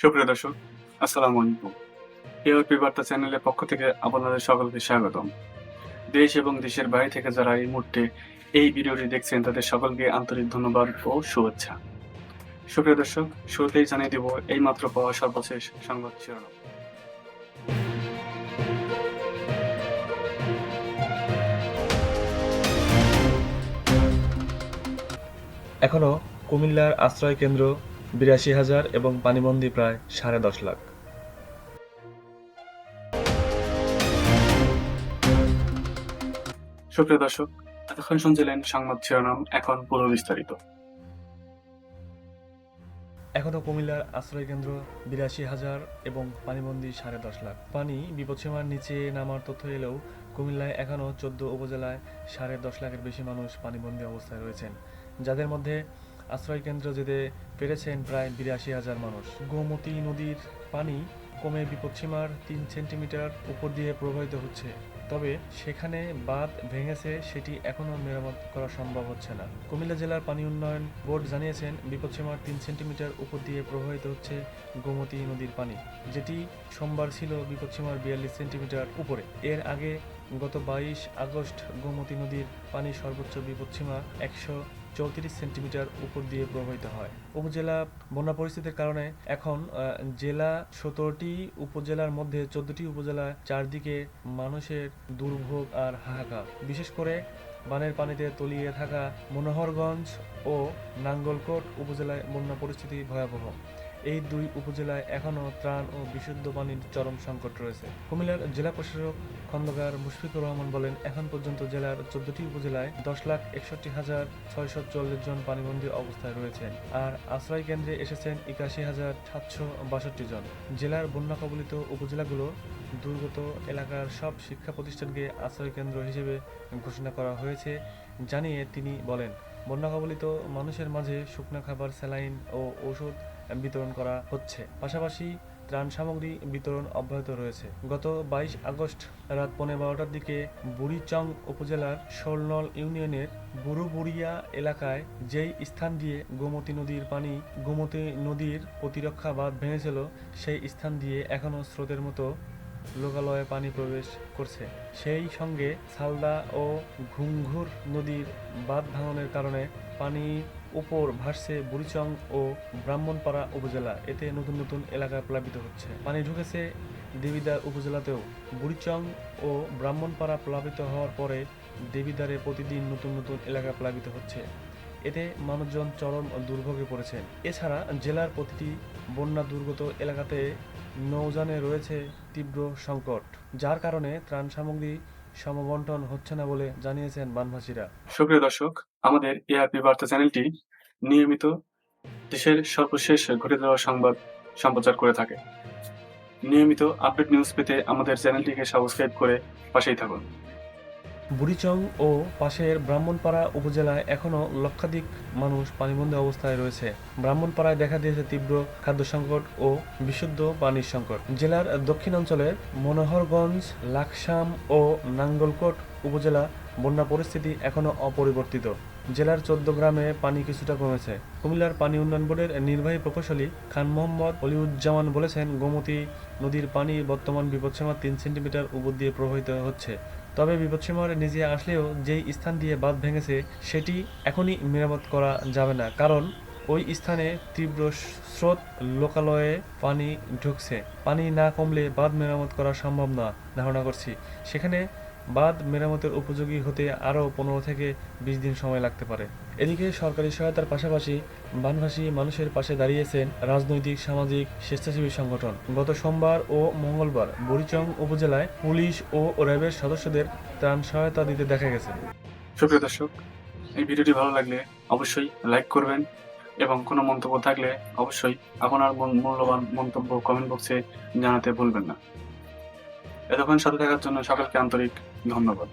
সুপ্রিয় দর্শক, আসসালামু আলাইকুম। এআরপি বার্তা চ্যানেলের পক্ষ থেকে আপনাদের সকলকে স্বাগতম। দেশ এবং দেশের বাইরে থেকে যারা এই মুহূর্তে এই ভিডিওটি দেখছেন, তাদের সকলকে আন্তরিক ধন্যবাদ ও শুভেচ্ছা। সুপ্রিয় দর্শক, শুরুতেই জানিয়ে দেব এই মাত্র পাওয়া সর্বশেষ সংবাদ শিরোনাম। এখনও কুমিল্লার আশ্রয় কেন্দ্র বিরাশি হাজার এবং পানিবন্দী প্রায় সাড়ে দশ লাখ। সুপ্রিয় দর্শক এতক্ষণ শুনছিলেন সংবাদ শিরোনাম এখন পুরো বিস্তারিত। এখনও কুমিল্লার আশ্রয় কেন্দ্র বিরাশি হাজার এবং পানিবন্দী সাড়ে দশ লাখ। পানি বিপদসীমার নিচে নামার তথ্য এলেও কুমিল্লায় এখনও চোদ্দ উপজেলায় সাড়ে দশ লাখের বেশি মানুষ পানিবন্দী অবস্থায় রয়েছেন। যাদের মধ্যে আশ্রয় কেন্দ্র যেতে পেরেছেন প্রায় বিরাশি হাজার মানুষ। গোমতী নদীর পানি কমে বিপদসীমার তিন সেন্টিমিটার উপর দিয়ে প্রবাহিত হচ্ছে। তবে সেখানে বাঁধ ভেঙেছে সেটি এখনও মেরামত করা সম্ভব হচ্ছে না। কুমিল্লা জেলার পানি উন্নয়ন বোর্ড জানিয়েছেন, বিপদসীমার তিন সেন্টিমিটার উপর দিয়ে প্রবাহিত হচ্ছে গোমতী নদীর পানি, যেটি সোমবার ছিল বিপদসীমার বিয়াল্লিশ সেন্টিমিটার উপরে। এর আগে গত বাইশ আগস্ট গোমতী নদীর পানি সর্বোচ্চ বিপদসীমা একশো চৌত্রিশ সেন্টিমিটার উপর দিয়ে প্রবাহিত হয়। উপজেলা বন্যা পরিস্থিতির কারণে এখন জেলা সতেরোটি উপজেলার মধ্যে চোদ্দটি উপজেলা চারদিকে মানুষের দুর্ভোগ আর হাহাকার। বিশেষ করে বানের পানিতে তলিয়ে থাকা মনোহরগঞ্জ ও নাঙ্গলকোট উপজেলায় বন্যা পরিস্থিতি ভয়াবহ। এই দুই উপজেলায় এখনও ত্রাণ ও বিশুদ্ধ পানির চরম সংকট রয়েছে। কুমিল্লার জেলা প্রশাসক খন্দকার মুশফিকুর রহমান বলেন, এখন পর্যন্ত জেলার চোদ্দটি উপজেলায় দশ লাখ একষট্টি হাজার ছয়শো চল্লিশ জন পানিবন্দী অবস্থায় রয়েছেন আর আশ্রয় কেন্দ্রে এসেছেন একাশি হাজার সাতশো বাষট্টি জন। জেলার বন্যা কবলিত উপজেলাগুলো দুর্গত এলাকার সব শিক্ষা প্রতিষ্ঠানকে আশ্রয় কেন্দ্র হিসেবে ঘোষণা করা হয়েছে জানিয়ে তিনি বলেন, বন্যা কবলিত মানুষের মাঝে শুকনো খাবার, স্যালাইন ও ঔষধ বিতরণ করা হচ্ছে। পাশাপাশি ত্রাণ সামগ্রী বিতরণ অব্যাহত রয়েছে। গত বাইশ আগস্ট রাত পৌনে বারোটার দিকে বুড়িচং উপজেলার শোলনল ইউনিয়নের বুড়ুবুড়িয়া এলাকায় যেই স্থান দিয়ে গোমতী নদীর পানি গোমতী নদীর প্রতিরক্ষা বাঁধ ভেঙেছিল, সেই স্থান দিয়ে এখনও স্রোতের মতো লোকালয়ে পানি প্রবেশ করছে। সেই সঙ্গে সালদা ও ঘুংঘুর নদীর বাঁধ ভাঙনের কারণে পানি উপর ভাসছে বুড়িচং ও ব্রাহ্মণপাড়া উপজেলা। এতে নতুন নতুন এলাকা প্লাবিত হচ্ছে। পানি ঢুকেছে দেবিদার উপজেলাতেও। বুড়িচং ও ব্রাহ্মণপাড়া প্লাবিত হওয়ার পরে দেবিদারে প্রতিদিন নতুন নতুন এলাকা প্লাবিত হচ্ছে। এতে মানুষজন চরম দুর্ভোগে পড়েছেন এছাড়া জেলার প্রতিটি বন্যা দুর্গত এলাকাতে নৌযানে রয়েছে তীব্র সংকট, যার কারণে ত্রাণ সামগ্রী সমবন্টন হচ্ছে না বলে জানিয়েছেন বানভাসীরা। সুপ্রিয় দর্শক, আমাদের এআরপি বার্তা চ্যানেলটি নিয়মিত দেশের সর্বশেষ ঘটে যাওয়া সংবাদ সম্প্রচার করে থাকে। নিয়মিত আপডেট নিউজ পেতে আমাদের চ্যানেলটিকে সাবস্ক্রাইব করে পাশেই থাকুন। বুড়িচং ও পাশের ব্রাহ্মণপাড়া উপজেলায় এখনও লক্ষাধিক মানুষ পানিবন্দী অবস্থায় রয়েছে। ব্রাহ্মণপাড়ায় দেখা দিয়েছে তীব্র খাদ্য সংকট ও বিশুদ্ধ পানির সংকট। জেলার দক্ষিণাঞ্চলের মনোহরগঞ্জ, লাকসাম ও নাঙ্গলকোট উপজেলা বন্যা পরিস্থিতি এখনও অপরিবর্তিত। জেলার চোদ্দ গ্রামে পানি কিছুটা কমেছে। কুমিল্লার পানি উন্নয়ন বোর্ডের নির্বাহী প্রকৌশলী খান মোহাম্মদ অলিউজ্জামান বলেছেন, গোমতী নদীর পানি বর্তমান বিপদসীমা তিন সেন্টিমিটার উপর দিয়ে প্রবাহিত হচ্ছে। তবে বিপদসীমার নিজে আসলেও যেই স্থান দিয়ে বাঁধ ভেঙেছে, সেটি এখনই মেরামত করা যাবে না। কারণ ওই স্থানে তীব্র স্রোত, লোকালয়ে পানি ঢুকছে। পানি না কমলে বাঁধ মেরামত করা সম্ভব না, ধারণা করছি। সেখানে বাঁধ মেরামতের উপযোগী হতে আরও পনেরো থেকে বিশ দিন সময় লাগতে পারে। এদিকে সরকারি সহায়তার পাশাপাশি বানভাসী মানুষের পাশে দাঁড়িয়েছেন রাজনৈতিক, সামাজিক, স্বেচ্ছাসেবী সংগঠন। গত সোমবার ও মঙ্গলবার বুড়িচং উপজেলায় পুলিশ ও র্যাবের সদস্যদের ত্রাণ সহায়তা দিতে দেখা গেছে। সুপ্রিয় দর্শক, এই ভিডিওটি ভালো লাগলে অবশ্যই লাইক করবেন এবং কোনো মন্তব্য থাকলে অবশ্যই আপনার মূল- মূল্যবান মন্তব্য কমেন্ট বক্সে জানাতে ভুলবেন না। এতক্ষণ সাথে থাকার জন্য সকলকে আন্তরিক ধন্যবাদ।